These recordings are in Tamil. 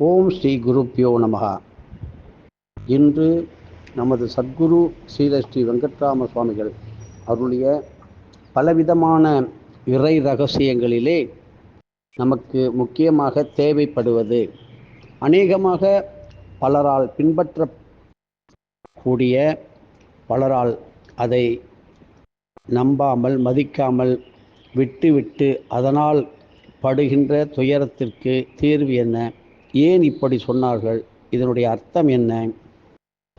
ஓம் ஸ்ரீ குருப்பியோ நமகா இன்று நமது சத்குரு ஸ்ரீல ஸ்ரீ வெங்கட்ராம சுவாமிகள் அருளிய பலவிதமான இறை ரகசியங்களிலே நமக்கு முக்கியமாக தேவைப்படுவது அநேகமாக பலரால் பின்பற்றக்கூடிய பலரால் அதை நம்பாமல் மதிக்காமல் விட்டுவிட்டு அதனால் படுகின்ற துயரத்திற்கு தீர்வு என்ன? ஏன் இப்படி சொன்னார்கள்? இதனுடைய அர்த்தம் என்ன?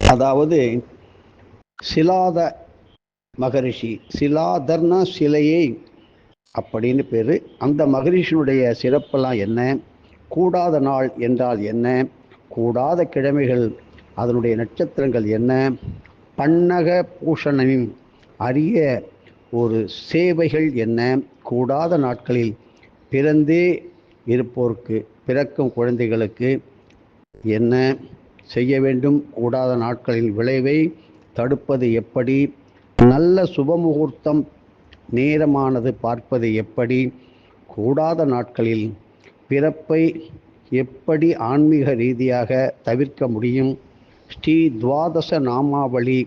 அதாவது சிலாத மகரிஷி சிலாதர்னா சிலையை அப்படின்னு பேர். அந்த மகரிஷினுடைய சிறப்பெல்லாம் என்ன? கூடாத நாள் என்றால் என்ன? கூடாத கிழமைகள் அதனுடைய நட்சத்திரங்கள் என்ன? பன்னக பூஷணனின் அரிய ஒரு சேவைகள் என்ன? கூடாத நாட்களில் பிறந்தே இருப்போருக்கு பிறக்கும் குழந்தைகளுக்கு என்ன செய்ய வேண்டும்? கூடாத நாட்களில் விளைவை தடுப்பது எப்படி? நல்ல சுபமுகூர்த்தம் நேரமானது பார்ப்பது எப்படி? கூடாத நாட்களில் பிறப்பை எப்படி ஆன்மீக ரீதியாக தவிர்க்க முடியும்? ஸ்ரீ துவாதச நாமாவளி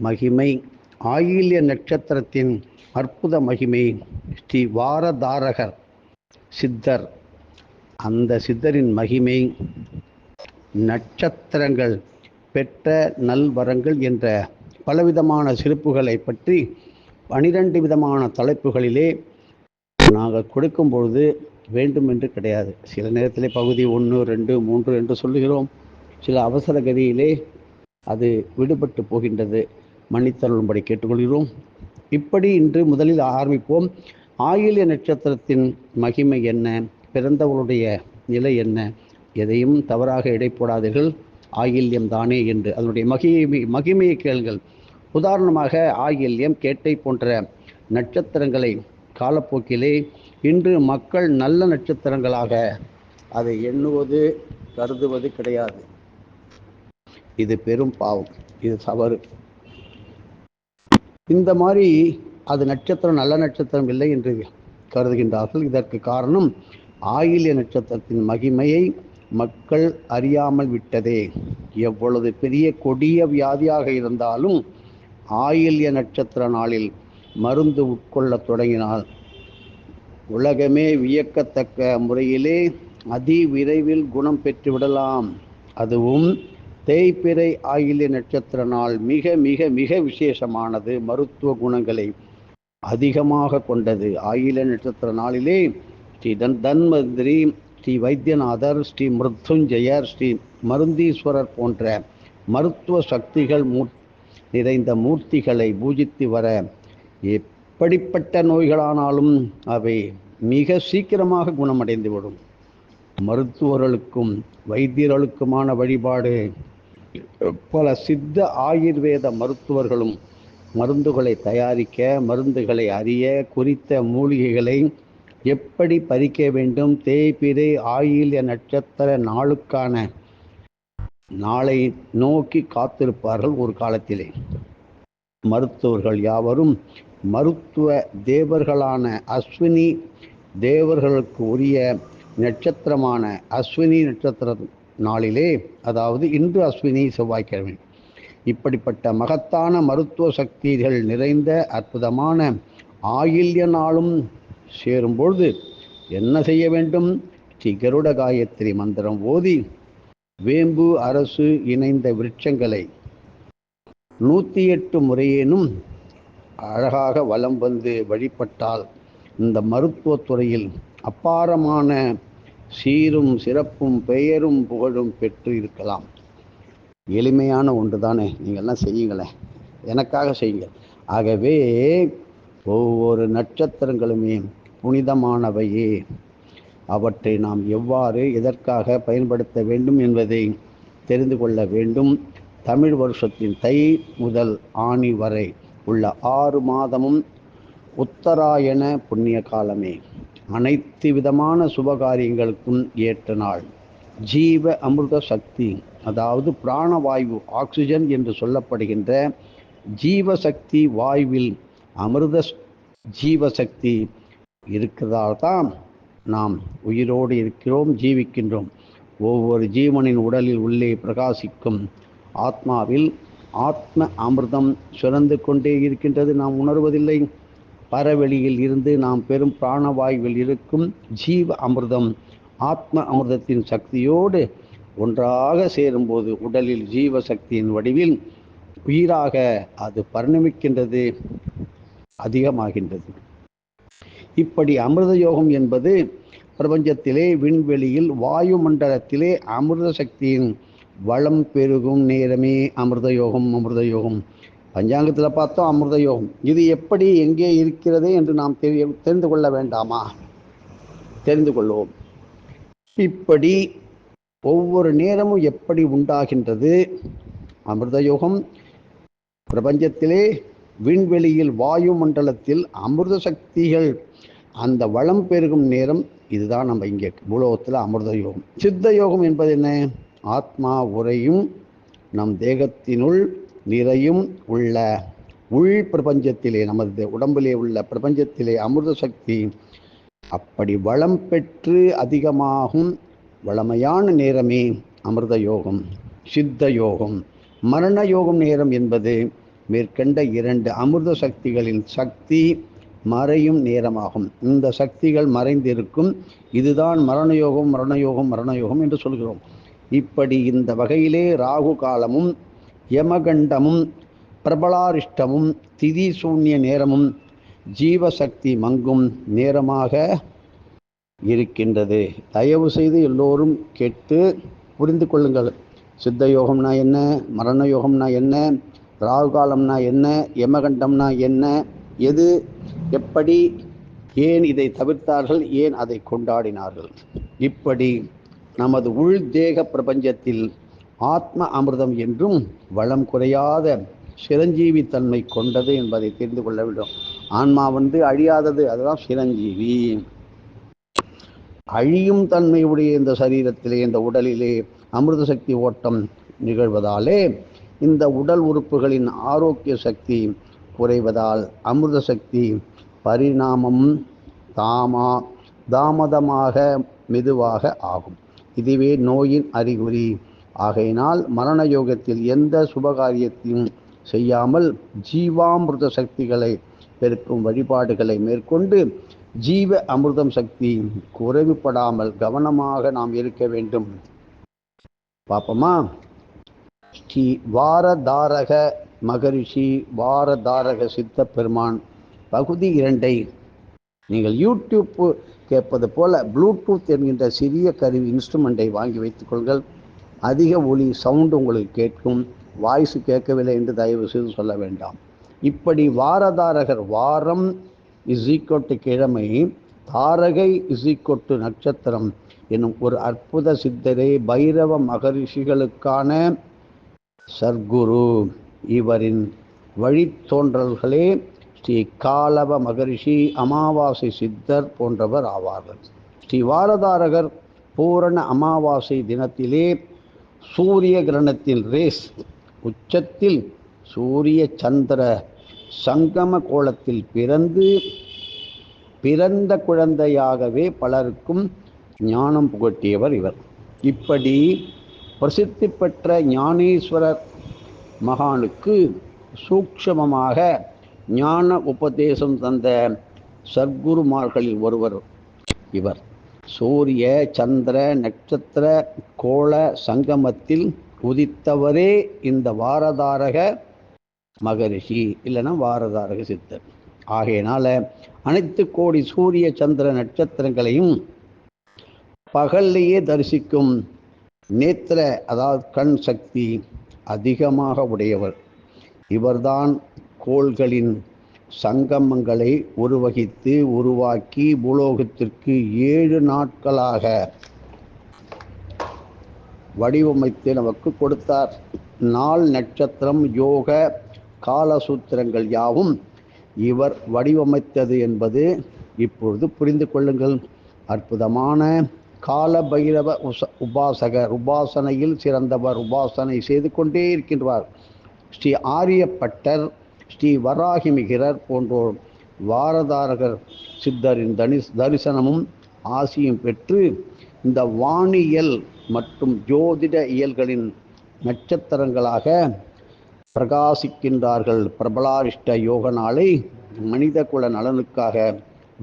மகிமை ஆயில்ய நட்சத்திரத்தின் அற்புத மகிமை ஸ்ரீ வாரதாரகர். சித்தர். அந்த சித்தரின் மகிமை நட்சத்திரங்கள் பெற்ற நல்வரங்கள் என்ற பலவிதமான சிறப்புகளை பற்றி பனிரெண்டு விதமான தலைப்புகளிலே நாங்கள் கொடுக்கும் பொழுது வேண்டும் என்று கிடையாது. சில நேரத்தில் பகுதி ஒன்று ரெண்டு மூன்று என்று சொல்லுகிறோம். சில அவசர கதியிலே அது விடுபட்டு போகின்றது. மன்னித்தருளும்படி கேட்டுக்கொள்கிறோம். இப்படி இன்று முதலில் ஆரம்பிப்போம். ஆயில்ய நட்சத்திரத்தின் மகிமை என்ன? பிறந்தவளுடைய நிலை என்ன? எதையும் தவறாக எடை போடாதீர்கள் ஆயில்யம் தானே என்று. அதனுடைய மகிமை மகிமையை கேளுங்கள். உதாரணமாக ஆயில்யம் கேட்டை போன்ற நட்சத்திரங்களை காலப்போக்கிலே இன்று மக்கள் நல்ல நட்சத்திரங்களாக அதை எண்ணுவது கருதுவது கிடையாது. இது பெரும் பாவம். இது தவறு. இந்த மாதிரி அது நட்சத்திரம் நல்ல நட்சத்திரம் இல்லை என்று கருதுகின்றார்கள் இதற்கு காரணம் ஆயில்ய நட்சத்திரத்தின் மகிமையை மக்கள் அறியாமல் விட்டதே. எவ்வளவு பெரிய கொடிய வியாதியாக இருந்தாலும் ஆயில்ய நட்சத்திர நாளில் மருந்து உட்கொள்ள தொடங்கினால் உலகமே வியக்கத்தக்க முறையிலே அதி விரைவில் குணம் பெற்றுவிடலாம் அதுவும் தேய்பிறை ஆயில்ய நட்சத்திர நாள் மிக மிக மிக விசேஷமானது. மருத்துவ குணங்களை அதிகமாக கொண்டது. ஆயில நட்சத்திர நாளிலே ஸ்ரீ தன் தன்மந்திரி ஸ்ரீ வைத்தியநாதர் ஸ்ரீ மிருத்துஞ்சயர் ஸ்ரீ மருந்தீஸ்வரர் போன்ற மருத்துவ சக்திகள் மூ நிறைந்த மூர்த்திகளை பூஜித்து வர எப்படிப்பட்ட நோய்களானாலும் அவை மிக சீக்கிரமாக குணமடைந்துவிடும். மருத்துவர்களுக்கும் வைத்தியர்களுக்குமான வழிபாடு பல சித்த ஆயுர்வேத மருத்துவர்களும் மருந்துகளை தயாரிக்க மருந்துகளை அறிய குறித்த மூலிகைகளை எப்படி பறிக்க வேண்டும் தேய்பிரை ஆயில்ய நட்சத்திர நாளுக்கான நாளை நோக்கி காத்திருப்பார்கள் ஒரு காலத்திலே. மருத்துவர்கள் யாவரும் மருத்துவ தேவர்களான அஸ்வினி தேவர்களுக்கு உரிய நட்சத்திரமான அஸ்வினி நட்சத்திர நாளிலே அதாவது இன்று அஸ்வினி செவ்வாய்க்கிழமை இப்படிப்பட்ட மகத்தான மருத்துவ சக்திகள் நிறைந்த அற்புதமான ஆயில்ய நாளும் சேரும்பொழுது என்ன செய்ய வேண்டும்? ஸ்ரீ கருட காயத்ரி மந்திரம் ஓதி வேம்பு அரசு இணைந்த விருட்சங்களை நூற்றி எட்டு முறையேனும் அழகாக வலம் வந்து வழிபட்டால் இந்த மருத்துவத்துறையில் அப்பாரமான சீரும் சிறப்பும் பெயரும் புகழும் பெற்று இருக்கலாம். எளிமையான ஒன்று தானே நீங்கள்லாம் செய்யுங்களேன். எனக்காக செய்யுங்கள் ஆகவே ஒவ்வொரு நட்சத்திரங்களுமே புனிதமானவையே. அவற்றை நாம் எவ்வாறு எதற்காக பயன்படுத்த வேண்டும் என்பதை தெரிந்து கொள்ள வேண்டும். தமிழ் வருஷத்தின் தை முதல் ஆணி வரை உள்ள ஆறு மாதமும் உத்தராயண புண்ணிய காலமே. அனைத்து விதமான சுபகாரியங்களுக்கும் ஏற்ற நாள். ஜீவ அமிர்த சக்தி அதாவது பிராணவாயு ஆக்சிஜன் என்று சொல்லப்படுகின்ற ஜீவசக்தி வாயுவில் அமிர்த ஜீவசக்தி இருக்கிறதால் தான் நாம் உயிரோடு இருக்கிறோம் ஜீவிக்கின்றோம். ஒவ்வொரு ஜீவனின் உடலில் உள்ளே பிரகாசிக்கும் ஆத்மாவில் ஆத்ம அமிர்தம் சுரந்து கொண்டே இருக்கின்றது. நாம் உணர்வதில்லை. பரவெளியில் இருந்து நாம் பெரும் பிராணவாயுவில் இருக்கும் ஜீவ அமிர்தம் ஆத்ம அமிர்தத்தின் சக்தியோடு ஒன்றாக சேரும்போது உடலில் ஜீவ சக்தியின் வடிவில் உயிராக அது பரிணமிக்கின்றது அதிகமாகின்றது. இப்படி அமிர்த யோகம் என்பது பிரபஞ்சத்திலே விண்வெளியில் வாயுமண்டலத்திலே அமிர்த சக்தியின் வளம் பெருகும் நேரமே அமிர்த யோகம் அமிர்த யோகம். பஞ்சாங்கத்தில் பார்த்தோம் அமிர்த யோகம். இது எப்படி எங்கே இருக்கிறது என்று நாம் தெரிய தெரிந்து கொள்ள வேண்டாமா? தெரிந்து கொள்வோம். இப்படி ஒவ்வொரு நேரமும் எப்படி உண்டாகின்றது? அமிர்த யோகம் பிரபஞ்சத்திலே விண்வெளியில் வாயு மண்டலத்தில் அமிர்த சக்திகள் அந்த வளம் பெருகும் நேரம் இதுதான் நம்ம இங்கே பூலோகத்தில் அமிர்த யோகம் சித்த யோகம் என்பது என்ன? ஆத்மா உரையும் நம் தேகத்தினுள் நிறையும் உள்ள உள் பிரபஞ்சத்திலே நமது உடம்பிலே உள்ள பிரபஞ்சத்திலே அமிர்த சக்தி அப்படி வளம் பெற்று அதிகமாகும் வளமையான நேரமே அமிர்த யோகம் சித்த யோகம் மரண யோகம் நேரம் என்பது மேற்கண்ட இரண்டு அமிர்த சக்திகளின் சக்தி மறையும் நேரமாகும். இந்த சக்திகள் மறைந்திருக்கும் இதுதான் மரணயோகம் மரணயோகம் மரணயோகம் என்று சொல்கிறோம். இப்படி இந்த வகையிலே ராகு காலமும் யமகண்டமும் பிரபலாரிஷ்டமும் திதி சூன்ய நேரமும் ஜீவசக்தி மங்கும் நேரமாக இருக்கின்றது. தயவு செய்து எல்லோரும் கேட்டு புரிந்து கொள்ளுங்கள். சித்த யோகம்னா என்ன? மரண யோகம்னா என்ன? ராகு காலம்னா என்ன? யமகண்டம்னா என்ன? எது? எப்படி? ஏன் இதை தவிர்த்தார்கள்? ஏன் அதை கொண்டாடினார்கள்? இப்படி நமது உள் தேக பிரபஞ்சத்தில் ஆத்ம அமிர்தம் என்றும் வளம் குறையாத சிரஞ்சீவி தன்மை கொண்டது என்பதை தெரிந்து கொள்ள வேண்டும். ஆன்மா வந்து அழியாதது அதுதான் சிரஞ்சீவி. அழியும் தன்மையுடைய இந்த சரீரத்திலே இந்த உடலிலே அமிர்த சக்தி ஓட்டம் நிகழ்வதாலே இந்த உடல் உறுப்புகளின் ஆரோக்கிய சக்தி குறைவதால் அமிர்த சக்தி பரிணாமம் தாமா தாமதமாக மெதுவாக ஆகும். இதுவே நோயின் அறிகுறி. ஆகையினால் மரண யோகத்தில் எந்த சுபகாரியத்தையும் செய்யாமல் ஜீவாமிர்த சக்திகளை பெருக்கும் வழிபாடுகளை மேற்கொண்டு ஜீவ அமிர்தம் சக்தி குறைவுபடாமல் கவனமாக நாம் இருக்க வேண்டும். பாப்போமா? ஸ்ரீ வாரதாரக மகரிஷி வாரதாரக சித்த பெருமான் பகுதி இரண்டை நீங்கள் யூடியூப் கேட்பது போல ப்ளூடூத் என்கின்ற சிறிய கருவி இன்ஸ்ட்ருமெண்ட்டை வாங்கி வைத்துக்கொள்கள் அதிக ஒளி சவுண்டு உங்களுக்கு கேட்கும். வாய்ஸ் கேட்கவில்லை என்று தயவு செய்து சொல்ல வேண்டாம். இப்படி வாரதாரகர் வாரம் இஸ் கிழமை தாரகை இஸ் நட்சத்திரம் என்னும் ஒரு அற்புத சித்தரே பைரவ மகரிஷிகளுக்கான சர்க்குரு. இவரின் வழித்தோன்றல்களே ஸ்ரீ காலவ மகரிஷி அமாவாசை சித்தர் போன்றவர் ஆவார்கள். ஸ்ரீ வாரதாரகர் பூரண அமாவாசை தினத்திலே சூரிய கிரணத்தின் ரேஸ் உச்சத்தில் சூரிய சந்திர சங்கம கோலத்தில் பிறந்து பிறந்த குழந்தையாகவே பலருக்கும் ஞானம் புகட்டியவர் இவர். இப்படி பிரசித்தி பெற்ற ஞானேஸ்வரர் மகானுக்கு சூக்ஷமமாக ஞான உபதேசம் தந்த சர்க்குருமார்களில் ஒருவர் இவர். சூரிய சந்திர நட்சத்திர கோள சங்கமத்தில் உதித்தவரே இந்த வாரதாரக மகரிஷி இல்லைன்னா வாரதாரக சித்தர். ஆகையினால அனைத்து கோடி சூரிய சந்திர நட்சத்திரங்களையும் பகல்லையே தரிசிக்கும் நேத்திர அதாவது கண் சக்தி அதிகமாக உடையவர். இவர்தான் கோள்களின் சங்கமங்களை உருவகித்து உருவாக்கி பூலோகத்திற்கு ஏழு நாட்களாக வடிவமைத்து நமக்கு கொடுத்தார். நாள் நட்சத்திரம் யோக காலசூத்திரங்கள் யாவும் இவர் வடிவமைத்தது என்பது இப்பொழுது புரிந்து கொள்ளுங்கள். அற்புதமான கால பைரவ உச உபாசகர் உபாசனையில் சிறந்தவர் உபாசனை செய்து கொண்டே இருக்கின்றார். ஸ்ரீ ஆரியப்பட்டர் ஸ்ரீ வராகிமிகிரர் போன்றோர் வாரதாரகர் சித்தரின் தனி தரிசனமும் ஆசியும் பெற்று இந்த வானியல் மற்றும் ஜோதிட இயல்களின் நட்சத்திரங்களாக பிரகாசிக்கின்றார்கள். பிரபலாரிஷ்ட யோக நாளை மனித குல நலனுக்காக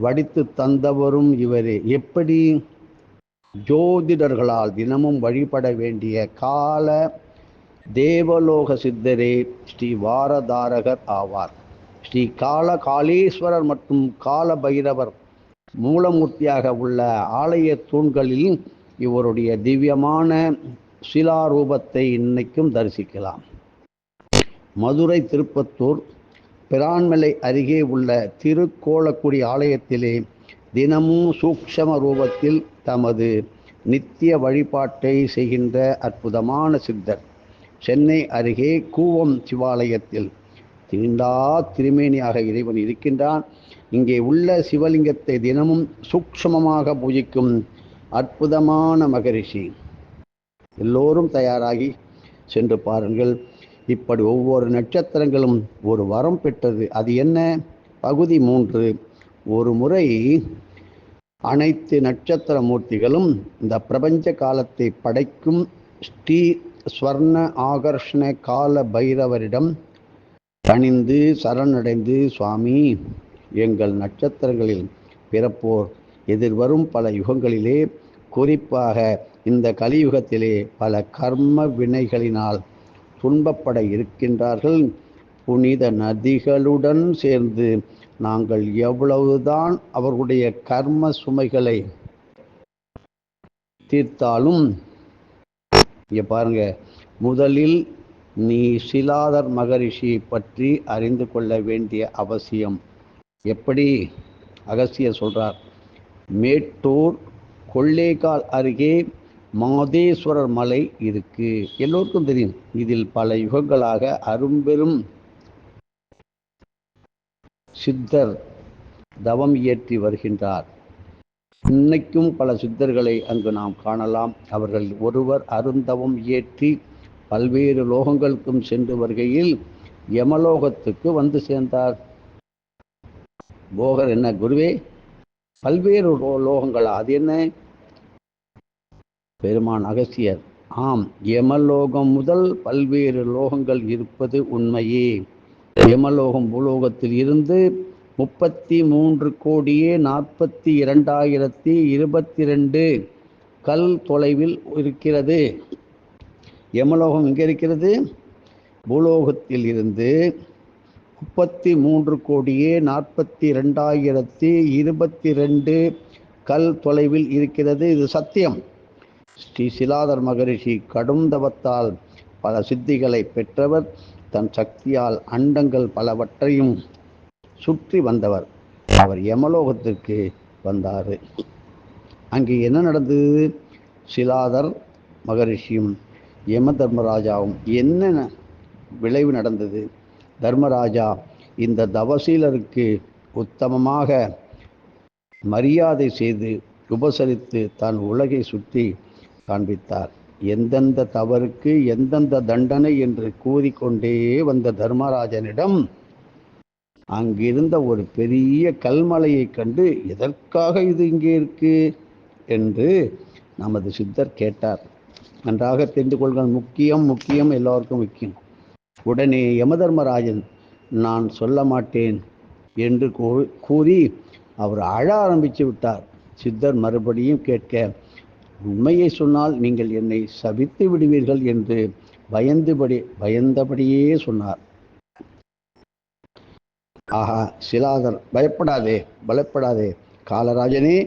வடித்து தந்தவரும் இவரே. எப்படி? ஜோதிடர்களால் தினமும் வழிபட வேண்டிய கால தேவலோக சித்தரே ஸ்ரீ வாரதாரகர் ஆவார். ஸ்ரீ கால காளீஸ்வரர் மற்றும் கால பைரவர் மூலமூர்த்தியாக உள்ள ஆலய தூண்களில் இவருடைய திவ்யமான சிலாரூபத்தை இன்னைக்கும் தரிசிக்கலாம். மதுரை திருப்பத்தூர் பிரான்மலை அருகே உள்ள திருக்கோளக்குடி ஆலயத்திலே தினமும் சூக்ஷம ரூபத்தில் தமது நித்திய வழிபாட்டை செய்கின்ற அற்புதமான சித்தர். சென்னை அருகே கூவம் சிவாலயத்தில் தீண்டா திருமேனியாக இறைவன் இருக்கின்றான். இங்கே உள்ள சிவலிங்கத்தை தினமும் சூக்ஷமமாக பூஜிக்கும் அற்புதமான மகரிஷி. எல்லோரும் தயாராகி சென்று பாருங்கள். இப்படி ஒவ்வொரு நட்சத்திரங்களும் ஒரு வரம் பெற்றது. அது என்ன? பகுதி மூன்று. ஒரு முறை அனைத்து நட்சத்திர மூர்த்திகளும் இந்த பிரபஞ்ச காலத்தை படைக்கும் ஸ்ரீ ஸ்வர்ண ஆகர்ஷண கால பைரவரிடம் தணிந்து சரணடைந்து சுவாமி எங்கள் நட்சத்திரங்களில் பிறப்போர் எதிர்வரும் பல யுகங்களிலே குறிப்பாக இந்த கலியுகத்திலே பல கர்ம வினைகளினால் துன்பப்பட இருக்கின்றார்கள். புனித நதிகளுடன் சேர்ந்து நாங்கள் எவ்வளவுதான் அவர்களுடைய கர்ம சுமைகளை தீர்த்தாலும் இங்கே பாருங்க முதலில் நீ சிலாதர் மகரிஷி பற்றி அறிந்து கொள்ள வேண்டிய அவசியம். எப்படி? அகசிய சொல்றார் மேட்டூர் கொள்ளேகால் அருகே மாதேஸ்வரர் மலை இருக்கு. எல்லோருக்கும் தெரியும். இதில் பல யுகங்களாக அரும்பெரும் சித்தர் தவம் இயற்றி வருகின்றார். இன்னைக்கும் பல சித்தர்களை அங்கு நாம் காணலாம். அவர்கள் ஒருவர் அருந்தவம் இயற்றி பல்வேறு லோகங்களுக்கும் சென்று வருகையில் யமலோகத்துக்கு வந்து சேர்ந்தார். போகர் என்ன? குருவே பல்வேறு லோகங்களா? அது என்ன? பெருமான் அகசியர் ஆம் யமலோகம் முதல் பல்வேறு லோகங்கள் இருப்பது உண்மையே. யமலோகம் பூலோகத்தில் இருந்து முப்பத்தி மூன்று கோடியே நாற்பத்தி இரண்டாயிரத்தி இருபத்தி ரெண்டு கல் தொலைவில் இருக்கிறது. யமலோகம் எங்கே இருக்கிறது? பூலோகத்தில் இருந்து முப்பத்தி மூன்று கோடியே நாற்பத்தி ரெண்டாயிரத்தி இருபத்தி ரெண்டு கல் தொலைவில் இருக்கிறது. இது சத்தியம். ஸ்ரீ சிலாதர் மகரிஷி கடும் தவத்தால் பல சித்திகளை பெற்றவர் தன் சக்தியால் அண்டங்கள் பலவற்றையும் சுற்றி வந்தவர். அவர் யமலோகத்திற்கு வந்தார். அங்கே என்ன நடந்தது? சிலாதர் மகரிஷியும் யம தர்மராஜாவும் என்ன விளைவு நடந்தது? தர்மராஜா இந்த தவசீலருக்கு உத்தமமாக மரியாதை செய்து உபசரித்து தான் உலகை சுற்றி காண்பித்தார். எந்தெந்த தவறுக்கு எந்தெந்த தண்டனை என்று கூறிக்கொண்டே வந்த தர்மராஜனிடம் அங்கிருந்த ஒரு பெரிய கல்மலையை கண்டு எதற்காக இது இங்கே இருக்கு? என்று நமது சித்தர் கேட்டார். நன்றாக தெரிந்து கொள்கள் முக்கியம் முக்கியம் எல்லோருக்கும் முக்கியம். உடனே யமதர்மராஜன் நான் சொல்ல மாட்டேன் என்று கூறி அவர் அழ ஆரம்பித்து விட்டார். சித்தர் மறுபடியும் கேட்க உண்மையை சொன்னால் நீங்கள் என்னை சபித்து விடுவீர்கள் என்று பயந்துபடி பயந்தபடியே சொன்னார். ஆஹா சிலாதர் பயப்படாதே பயப்படாதே காலராஜனே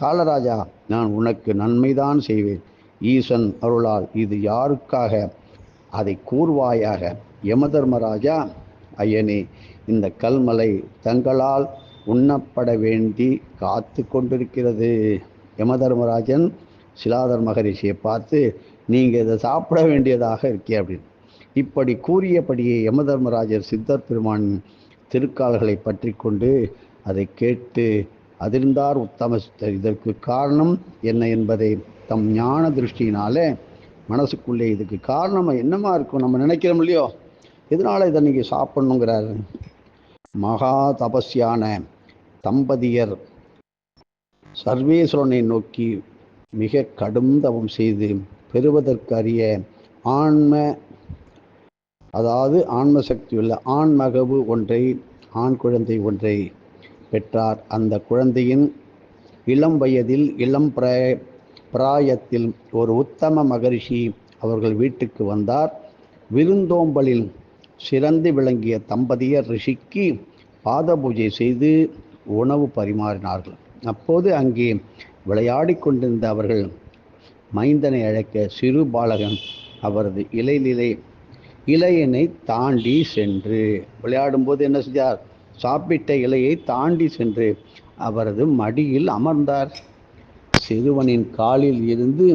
காலராஜா நான் உனக்கு நன்மைதான் செய்வேன். ஈசன் அருளால் இது யாருக்காக? அதை கூறுவாயாக யமதர்மராஜா? ஐயனே இந்த கல்மலை தங்களால் உண்ணப்பட வேண்டி காத்து கொண்டிருக்கிறது. யமதர்மராஜன் சிலாதர் மகரிஷியை பார்த்து நீங்கள் இதை சாப்பிட வேண்டியதாக இருக்கே அப்படின்னு. இப்படி கூறியபடியே யமதர்மராஜர் சித்தர் பெருமான் திருக்கால்களை பற்றி கொண்டு அதை கேட்டு அதிர்ந்தார் உத்தம சித்தர் இதற்கு காரணம் என்ன என்பதை தம் ஞான திருஷ்டியினால மனசுக்குள்ளே இதுக்கு காரணம் என்னமா இருக்கும்? நம்ம நினைக்கிறோம் இல்லையோ? இதனால இதை நீங்கள் சாப்பிடணுங்கிறாரு? மகா தபஸ்யான தம்பதியர். சர்வேஸ்வரனை நோக்கி மிக கடும் தவம் செய்து பெறுவதற்கரிய ஆன்ம அதாவது ஆன்ம சக்தி உள்ள ஆண் மகவு ஒன்றை ஆண் குழந்தை ஒன்றை பெற்றார். அந்த குழந்தையின் இளம் வயதில் இளம் பிராய பிராயத்தில் ஒரு உத்தம மகரிஷி அவர்கள் வீட்டுக்கு வந்தார். விருந்தோம்பலில் சிறந்து விளங்கிய தம்பதியர் ரிஷிக்கு பாத பூஜை செய்து உணவு பரிமாறினார்கள். அப்போது அங்கே விளையாடி கொண்டிருந்த அவர்கள் மைந்தனை அழைக்க சிறு பாலகன் அவரது இலைநிலை இலையினை தாண்டி சென்று விளையாடும்போது என்ன செஞ்சார்? சாப்பிட்ட இலையை தாண்டி சென்று அவரது மடியில் அமர்ந்தார். சிறுவனின் காலில் இருந்து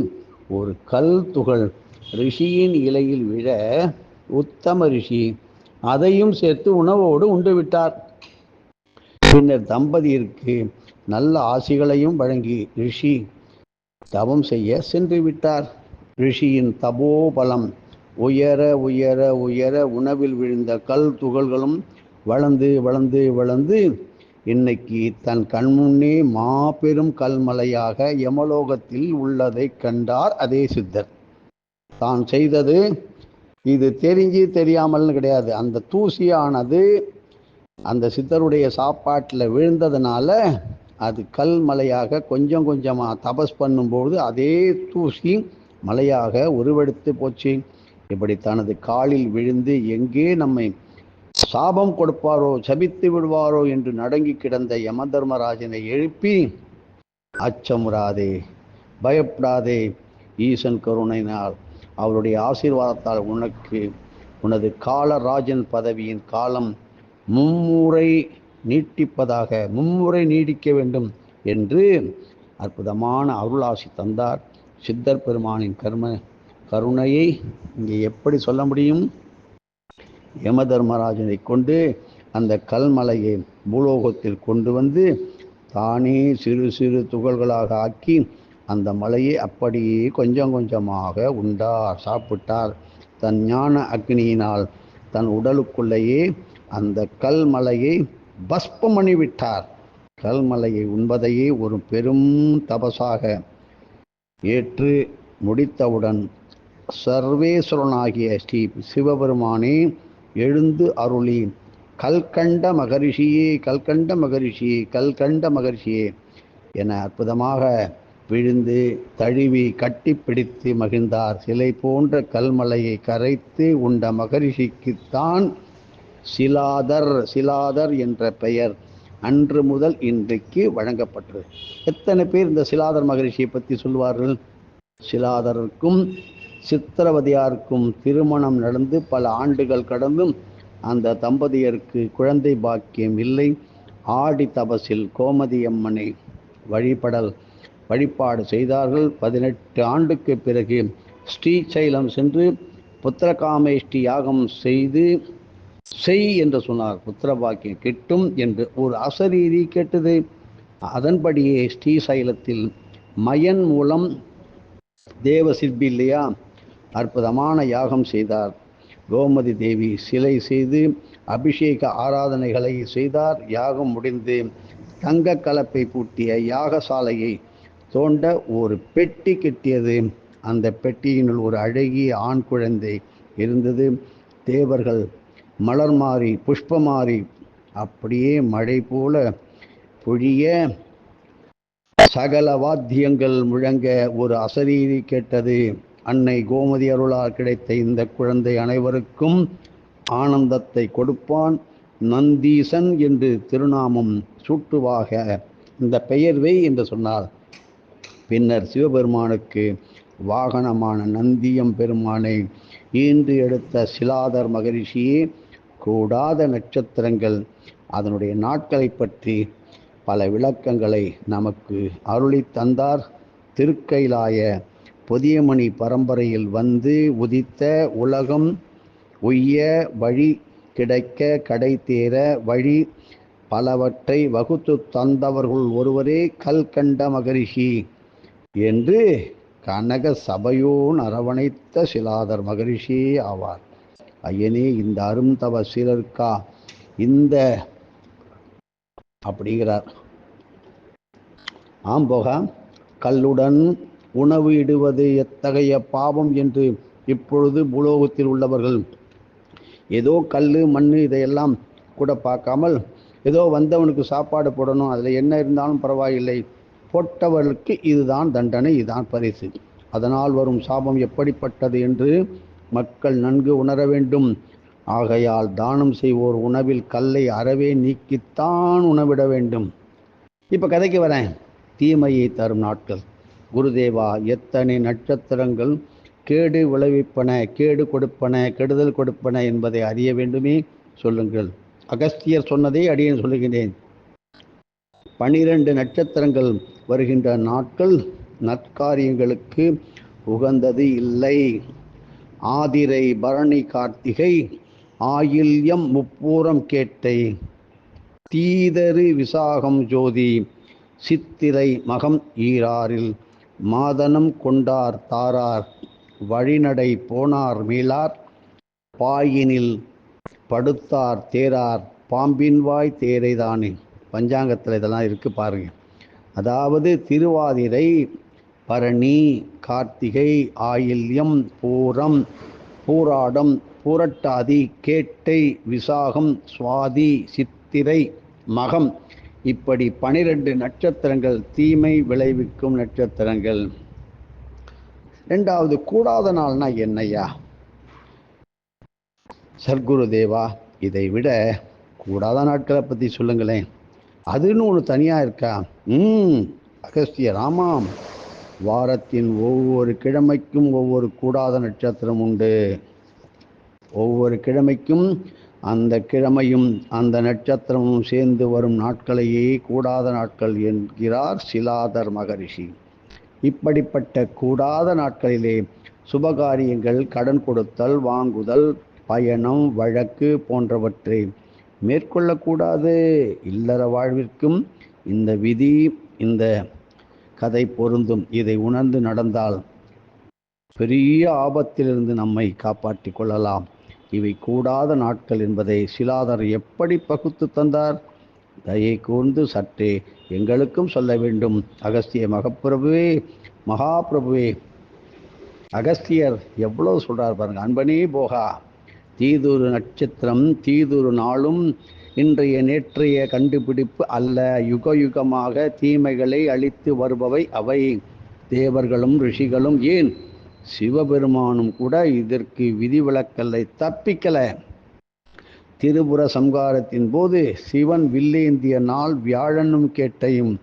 ஒரு கல் துகள் ரிஷியின் இலையில் விழ உத்தம ரிஷி அதையும் சேர்த்து உணவோடு உண்டு விட்டார். பின்னர் தம்பதியிற்கு நல்ல ஆசிகளையும் வழங்கி ரிஷி தவம் செய்ய சென்று விட்டார். ரிஷியின் தபோபலம் உயர உயர உயர உணவில் விழுந்த கல் துகள்களும் வளர்ந்து வளர்ந்து வளர்ந்து இன்னைக்கு தன் கண்முன்னே மாபெரும் கல்மலையாக யமலோகத்தில் உள்ளதை கண்டார் அதே சித்தர். தான் செய்தது இது தெரிஞ்சு தெரியாமல்னு கிடையாது. அந்த தூசியானது அந்த சித்தருடைய சாப்பாட்டில் விழுந்ததுனால அது கல் மலையாக கொஞ்சம் கொஞ்சமாக தபஸ் பண்ணும்போது அதே தூசி மலையாக உருவெடுத்து போச்சு. இப்படி தனது காலில் விழுந்து எங்கே நம்மை சாபம் கொடுப்பாரோ சபித்து விடுவாரோ என்று நடங்கி கிடந்த யம தர்மராஜனை எழுப்பி அச்சமுறாதே பயப்படாதே ஈசன் கருணையினால். அவருடைய ஆசீர்வாதத்தால் உனக்கு உனது காலராஜன் பதவியின் காலம் மும்முறை நீட்டிப்பதாக மும்முறை நீடிக்க வேண்டும் என்று அற்புதமான அருளாசி தந்தார். சித்தர் பெருமானின் கர்ம கருணையை இங்கே எப்படி சொல்ல முடியும்? யம தர்மராஜனை கொண்டு அந்த கல்மலையை பூலோகத்தில் கொண்டு வந்து தானே சிறு சிறு துகள்களாக ஆக்கி அந்த மலையை அப்படியே கொஞ்சம் கொஞ்சமாக உண்டார் சாப்பிட்டார். தன் ஞான அக்னியினால் தன் உடலுக்குள்ளேயே அந்த கல்மலையை பஸ்பமணி விட்டார். கல்மலையை உண்பதையே ஒரு பெரும் தபசாக ஏற்று முடித்தவுடன் சர்வேஸ்வரனாகிய ஸ்ரீ சிவபெருமானே எழுந்து அருளி கல்கண்ட மகரிஷியே கல்கண்ட மகரிஷியே கல்கண்ட மகரிஷியே என அற்புதமாக விழுந்து தழுவி கட்டிப்பிடித்து மகிழ்ந்தார். சிலை போன்ற கல்மலையை கரைத்து உண்ட மகரிஷிக்குத்தான் சிலாதர் சிலாதர் என்ற பெயர் அன்று முதல் இன்றைக்கு வழங்கப்பட்டது. எத்தனை பேர் இந்த சிலாதர் மகரிஷியை பற்றி சொல்வார்கள்? சிலாதருக்கும் சித்திரவதியாருக்கும் திருமணம் நடந்து பல ஆண்டுகள் கடந்தும் அந்த தம்பதியருக்கு குழந்தை பாக்கியம் இல்லை. ஆடி தபசில் கோமதியம்மனை வழிபடல் வழிபாடு செய்தார்கள். பதினெட்டு ஆண்டுக்கு பிறகு ஸ்ரீசைலம் சென்று புத்திரகாமேஷ்டி யாகம் செய்து செய் என்று சொன்னார். புத்திர பாக்கியம் கிட்டும் என்று ஒரு அசரீரி கேட்டது. அதன்படியே ஸ்ரீசைலத்தில் மயன் மூலம் தேவ சிற்பி இல்லையா? அற்புதமான யாகம் செய்தார். கோமதி தேவி சிலை செய்து அபிஷேக ஆராதனைகளை செய்தார். யாகம் முடிந்து தங்க கலப்பை பூட்டிய யாகசாலையை தோண்ட ஒரு பெட்டி கிட்டியது. அந்த பெட்டியினுள் ஒரு அழகிய ஆண் குழந்தை இருந்தது. தேவர்கள் மலர் மாறி புஷ்பமாறி அப்படியே மழை போல பொழிய சகல வாத்தியங்கள் முழங்க ஒரு அசரீதி கேட்டது. அன்னை கோமதி அருளால் கிடைத்த இந்த குழந்தை அனைவருக்கும் ஆனந்தத்தை கொடுப்பான். நந்தீசன் என்று திருநாமம் சூட்டுவாக இந்த பெயர்வை என்று சொன்னார். பின்னர் சிவபெருமானுக்கு வாகனமான நந்தியம் பெருமானை ஈன்று எடுத்த சிலாதர் மகரிஷியே கூடாத நட்சத்திரங்கள் அதனுடைய நாட்களை பற்றி பல விளக்கங்களை நமக்கு அருளி தந்தார். திருக்கைலாய புதியமணி பரம்பரையில் வந்து உதித்த உலகம் உய்ய வழி கிடைக்க கடை தேர வழி பலவற்றை வகுத்து தந்தவர்கள் ஒருவரே கல்கண்ட மகரிஷி என்று கனக சபையோன் அரவணைத்த சிலாதர் மகரிஷி ஆவார். ஐயனே இந்த அருந்தவ சீலருக்கா? இந்த அப்படிங்கிறார். ஆம் போக. கல்லுடன் உணவு இடுவது எத்தகைய பாவம் என்று இப்பொழுது பூலோகத்தில் உள்ளவர்கள். ஏதோ கல் மண் இதையெல்லாம் கூட பார்க்காமல் ஏதோ வந்தவனுக்கு சாப்பாடு போடணும் அதில் என்ன இருந்தாலும் பரவாயில்லை. போட்டவர்களுக்கு இதுதான் தண்டனை இதுதான் பரிசு. அதனால் வரும் சாபம் எப்படிப்பட்டது என்று மக்கள் நன்கு உணர வேண்டும். ஆகையால் தானம் செய்வோர் உணவில் கல்லை அறவே நீக்கித்தான் உணவிட வேண்டும். இப்போ கதைக்கு வரேன். தீமையை தரும் நாட்கள். குருதேவா எத்தனை நட்சத்திரங்கள் கேடு விளைவிப்பன கேடு கொடுப்பன கெடுதல் கொடுப்பன என்பதை அறிய வேண்டுமே? சொல்லுங்கள். அகஸ்தியர் சொன்னதை அடியேன் சொல்லுகிறேன். பனிரெண்டு நட்சத்திரங்கள் வருகின்ற நாட்கள் நற்காரியங்களுக்கு உகந்தது இல்லை. ஆதிரை பரணி கார்த்திகை ஆயில்யம் முப்பூரம் கேட்டை. தீதரு விசாகம் ஜோதி சித்திரை மகம் ஈராரில். மாதனம் கொண்டார் தாரார் வழிநடை போனார் மீளார் பாயினில் படுத்தார் தேரார் பாம்பின் வாய் தேரைதானே. பஞ்சாங்கத்தில் இதெல்லாம் இருக்கு பாருங்க. அதாவது திருவாதிரை பரணி கார்த்திகை ஆயில்யம் பூரம் பூராடம் பூரட்டாதி கேட்டை விசாகம் சுவாதி சித்திரை மகம். இப்படி பனிரெண்டு நட்சத்திரங்கள் தீமை விளைவிக்கும் நட்சத்திரங்கள். ரெண்டாவது கூடாத நாள்னா என்னையா சர்க்குரு தேவா இதை விட கூடாத நாட்களை பற்றி சொல்லுங்களேன். அதுன்னு ஒன்று தனியாக இருக்கா? ம் அகஸ்திய ராமாம். வாரத்தின் ஒவ்வொரு கிழமைக்கும் ஒவ்வொரு கூடாத நட்சத்திரம் உண்டு. ஒவ்வொரு கிழமைக்கும் அந்த கிழமையும் அந்த நட்சத்திரமும் சேர்ந்து வரும் நாட்களையே கூடாத நாட்கள் என்கிறார் சிலாதர் மகரிஷி. இப்படிப்பட்ட கூடாத நாட்களிலே சுபகாரியங்கள் கடன் கொடுத்தல் வாங்குதல் பயணம் வழக்கு போன்றவற்றை மேற்கொள்ளக்கூடாது. இல்லற வாழ்விற்கும் இந்த விதி இந்த கதை பொருந்தும். இதை உணர்ந்து நடந்தால் பெரிய ஆபத்திலிருந்து நம்மை காப்பாற்றி கொள்ளலாம். இவை கூடாத நாட்கள் என்பதை சிலாதர் எப்படி பகுத்து தந்தார்? தயை கூர்ந்து சற்றே எங்களுக்கும் சொல்ல வேண்டும். அகஸ்திய மகப்பிரபுவே மகாபிரபுவே. அகஸ்தியர் எவ்வளவு சொல்றார் பாருங்க. அன்பனே போகா. தீதுரு நட்சத்திரம் தீதுரு நாளும் இன்றைய நேற்றைய கண்டுபிடிப்பு அல்ல. யுக யுகமாக தீமைகளை அழித்து வருபவை அவை. தேவர்களும் ரிஷிகளும் ஏன்? சிவபெருமானும் கூட இதற்கு விதிவிலக்கல்லை தப்பிக்கலை. திருபுர சம்காரத்தின் போது சிவன் வில்லேந்திய நாள் வியாழனும் கேட்டையும்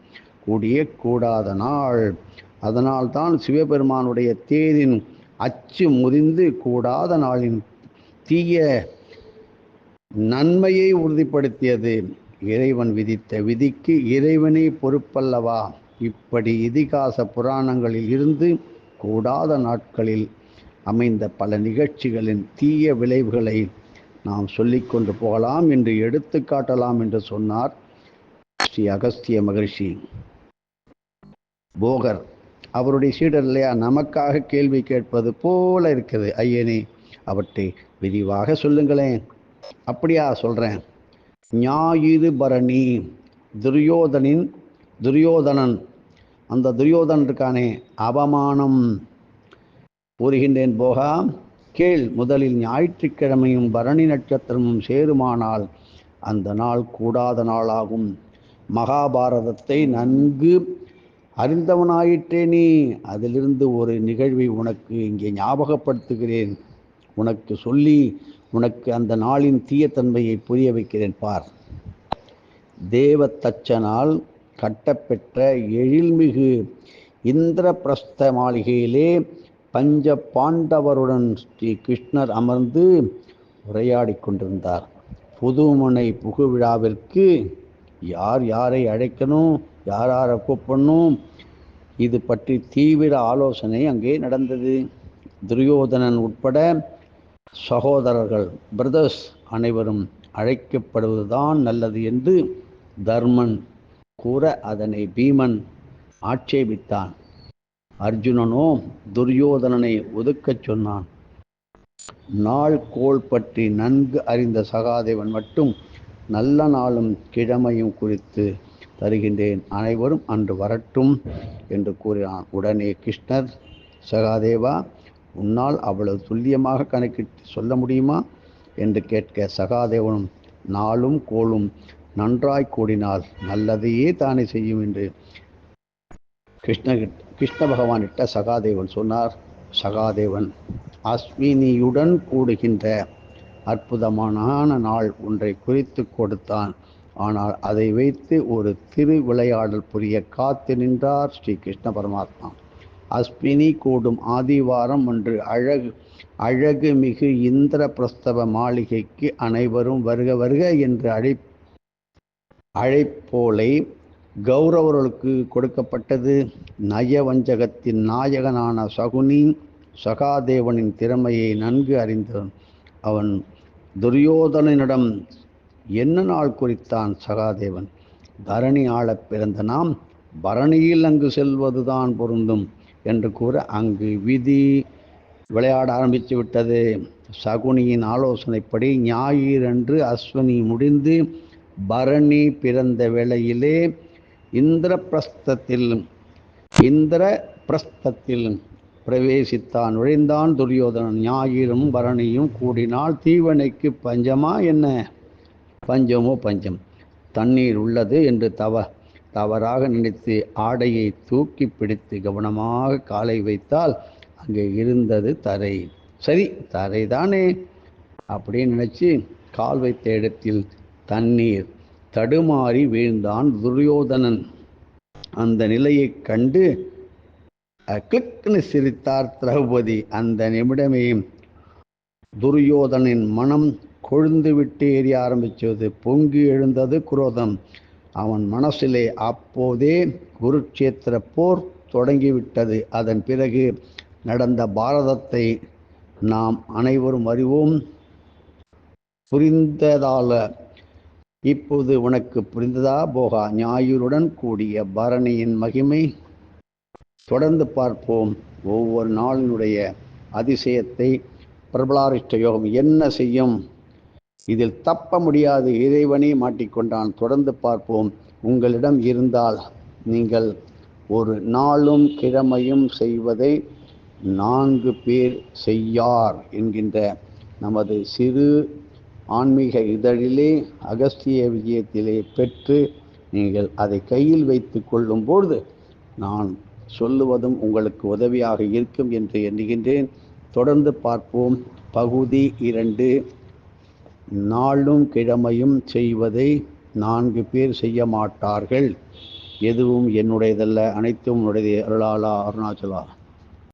கூடிய கூடாத நாள். அதனால்தான் சிவபெருமானுடைய தேரின் அச்சு முறிந்து கூடாத நாளின் தீய நன்மையை உறுதிப்படுத்தியது. இறைவன் விதித்த விதிக்கு இறைவனே பொறுப்பல்லவா? இப்படி இதிகாச புராணங்களில் இருந்து கூடாத நாட்களில் அமைந்த பல நிகழ்ச்சிகளின் தீய விளைவுகளை நாம் சொல்லிக்கொண்டு போகலாம் என்று எடுத்து காட்டலாம் என்று சொன்னார் ஸ்ரீ அகஸ்திய மகர்ஷி. போகர் அவருடைய சீடர் இல்லையா? நமக்காக கேள்வி கேட்பது போல இருக்கிறது ஐயனே அவற்றை விரிவாக சொல்லுங்களேன். அப்படியா சொல்கிறேன் ஞாயிறு பரணி துரியோதனின் துரியோதனன். அந்த துரியோதனன் இருக்கானே அவமானம். கூறுகின்றேன் போகா கேள் முதலில் ஞாயிற்றுக்கிழமையும் பரணி நட்சத்திரமும் சேருமானால் அந்த நாள் கூடாத நாளாகும். மகாபாரதத்தை நன்கு அறிந்தவனாயிற்றே நீ. அதிலிருந்து ஒரு நிகழ்வை உனக்கு இங்கே ஞாபகப்படுத்துகிறேன். உனக்கு சொல்லி உனக்கு அந்த நாளின் தீயத்தன்மையை புரிய வைக்கிறேன் பார். தேவத்தச்சனால் கட்டப்பெற்ற எழில்மிகு இந்திரபிரஸ்த மாளிகையிலே பஞ்ச பாண்டவருடன் ஸ்ரீ கிருஷ்ணர் அமர்ந்து உரையாடி கொண்டிருந்தார். புதுமனை புகுவிழாவிற்கு யார் யாரை அழைக்கணும் யார் யாரை கூப்பிடணும் இது பற்றி தீவிர ஆலோசனை அங்கே நடந்தது. துரியோதனன் உட்பட சகோதரர்கள் பிரதர்ஸ் அனைவரும் அழைக்கப்படுவதுதான் நல்லது என்று தர்மன் கூற அதனை பீமன் ஆட்சேபித்தான். அர்ஜுனனோ துரியோதனனை ஒதுக்கச் சொன்னான். நாள் கோள் பற்றி நன்கு அறிந்த சகாதேவன் மட்டும் நல்ல நாளும் கிழமையும் குறித்து தருகின்றேன். அனைவரும் அன்று வரட்டும் என்று கூறினான். உடனே கிருஷ்ணர் சகாதேவா உன்னால் அவ்வளவு துல்லியமாக கணக்கிட்டு சொல்ல முடியுமா? என்று கேட்க சகாதேவனும் நாளும் கோளும் நன்றாய் கூடினால் நல்லதையே தானே செய்யும் என்று கிருஷ்ண கிருஷ்ண பகவானிட்ட சகாதேவன் சொன்னார். சகாதேவன் அஸ்வினியுடன் கூடுகின்ற அற்புதமான நாள் ஒன்றை குறித்து கொடுத்தான். ஆனால் அதை வைத்து ஒரு திரு விளையாடல் புரிய காத்து நின்றார் ஸ்ரீ கிருஷ்ண பரமாத்மா. அஸ்வினி கூடும் ஆதிவாரம் என்று அழகு அழகு மிகு இந்திர பிரஸ்தவ மாளிகைக்கு அனைவரும் வருக வருக என்று அழை அழைப்போலை கௌரவர்களுக்கு கொடுக்கப்பட்டது. நயவஞ்சகத்தின் நாயகனான சகுனி சகாதேவனின் திறமையை நன்கு அறிந்தவன். அவன் துரியோதனனிடம் என்ன நாள் குறித்தான் சகாதேவன்? தரணி ஆளப் பிறந்த நாம் பரணியில் அங்கு செல்வதுதான் பொருந்தும். என்று கூற அங்கு விதி விளையாட ஆரம்பித்து விட்டது. சகுனியின் ஆலோசனைப்படி ஞாயிறன்று அஸ்வினி முடிந்து பரணி பிறந்த வேளையிலே இந்திரபிரஸ்தத்தில் இந்திர பிரஸ்தத்தில் பிரவேசித்தான். நுழைந்தான் துரியோதனன். ஞாயிறும் பரணியும் கூடினால் தீவனைக்கு பஞ்சமா என்ன? பஞ்சமோ பஞ்சம். தண்ணீர் உள்ளது என்று தவ தவறாக நினைத்து ஆடையை தூக்கி பிடித்து கவனமாக காலை வைத்தால் அங்கே இருந்தது தரை. சரி தரை தானே அப்படின்னு நினச்சி கால் வைத்த இடத்தில் தண்ணீர் தடுமாறி வீழ்ந்தான் துரியோதனன். அந்த நிலையை கண்டு கிளிக்னு சிரித்தார் திரௌபதி. அந்த நிமிடமே துரியோதனின் மனம் கொழுந்து விட்டு எரிய ஆரம்பித்தது பொங்கி எழுந்தது குரோதம். அவன் மனசிலே அப்போதே குருட்சேத்திர போர் தொடங்கிவிட்டது. அதன் பிறகு நடந்த பாரதத்தை நாம் அனைவரும் அறிவோம். புரிந்ததால இப்போது உனக்கு புரிந்ததா? போகா ஞாயிறுடன் கூடிய பரணியின் மகிமை. தொடர்ந்து பார்ப்போம். ஒவ்வொரு நாளினுடைய அதிசயத்தை பிரபலாரிஷ்ட யோகம் என்ன செய்யும்? இதில் தப்ப முடியாது. இறைவனே மாட்டிக்கொண்டான். தொடர்ந்து பார்ப்போம். உங்களிடம் இருந்தால் நீங்கள் ஒரு நாளும் கிழமையும் செய்வதை நான்கு பேர் செய்யார் என்கின்ற நமது சிறு ஆன்மீக இதழிலே அகஸ்திய விஜயத்திலே பெற்று நீங்கள் அதை கையில் வைத்து கொள்ளும் நான் சொல்லுவதும் உங்களுக்கு உதவியாக இருக்கும் என்று எண்ணுகின்றேன். தொடர்ந்து பார்ப்போம். பகுதி இரண்டு. நாளும் கிழமையும் செய்வதை நான்கு பேர் செய்ய மாட்டார்கள். எதுவும் என்னுடையதல்ல அனைத்தும் உன்னுடைய அருளாலா அருணாச்சலா.